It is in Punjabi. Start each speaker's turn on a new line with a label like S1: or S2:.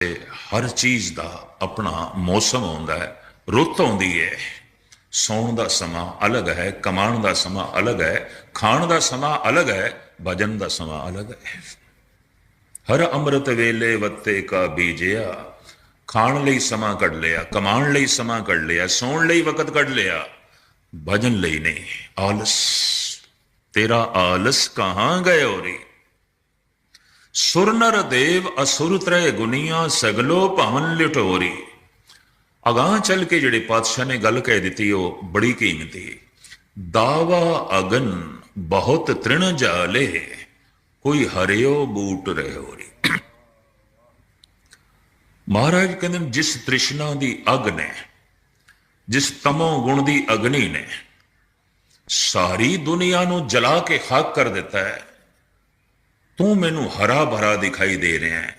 S1: ਤੇ ਹਰ ਚੀਜ਼ ਦਾ ਆਪਣਾ ਮੌਸਮ ਆਉਂਦਾ ਹੈ, ਰੁੱਤ ਆਉਂਦੀ ਹੈ। ਸੌਣ ਦਾ ਸਮਾਂ ਅਲੱਗ ਹੈ, ਕਮਾਉਣ ਦਾ ਸਮਾਂ ਅਲੱਗ ਹੈ, ਖਾਣ ਦਾ ਸਮਾਂ ਅਲੱਗ ਹੈ, ਭਜਨ ਦਾ ਸਮਾਂ ਅਲੱਗ ਹੈ। ਹਰ ਅੰਮ੍ਰਿਤ ਵੇਲੇ ਵੱਤੇ ਕਾ ਬੀਜਿਆ, ਖਾਣ ਲਈ ਸਮਾਂ ਕੱਢ ਲਿਆ, ਕਮਾਉਣ ਲਈ ਸਮਾਂ ਕੱਢ ਲਿਆ, ਸੌਣ ਲਈ ਵਕਤ ਕੱਢ ਲਿਆ। ਭਜਨ ਲਈ ਨਹੀਂ, ਆਲਸ, ਤੇਰਾ ਆਲਸ ਕਹਾਂ ਗਏ ਰੇ ਸੁਰਨਰ ਦੇਵ ਅਸੁਰ ਤ੍ਰੈ ਗੁਨੀਆਂ ਸਗਲੋ ਭਵਨ ਲਿਟੋਰੀ। ਅਗਾਹ ਚੱਲ ਕੇ ਜਿਹੜੇ ਪਾਤਸ਼ਾਹ ਨੇ ਗੱਲ ਕਹਿ ਦਿੱਤੀ, ਉਹ ਬੜੀ ਕੀਮਤੀ। ਦਾਵਾ ਅਗਨ ਬਹੁਤ ਤ੍ਰਿਣ ਜਾਲੇ, ਕੋਈ ਹਰਿਓ ਬੂਟ ਰਹਿਓ ਰੀ ਮਹਾਰਾਜ ਕਹਿੰਦੇ ਜਿਸ ਤ੍ਰਿਸ਼ਨਾ ਦੀ ਅਗ ਨੇ, ਜਿਸ ਤਮੋ ਗੁਣ ਦੀ ਅਗਨੀ ਨੇ, ਸਾਰੀ ਦੁਨੀਆ ਨੂੰ ਜਲਾ ਕੇ ਖਾਕ ਕਰ ਦਿੱਤਾ ਹੈ। ਤੂੰ ਮੈਨੂੰ ਹਰਾ ਭਰਾ ਦਿਖਾਈ ਦੇ ਰਿਹਾ ਹੈ।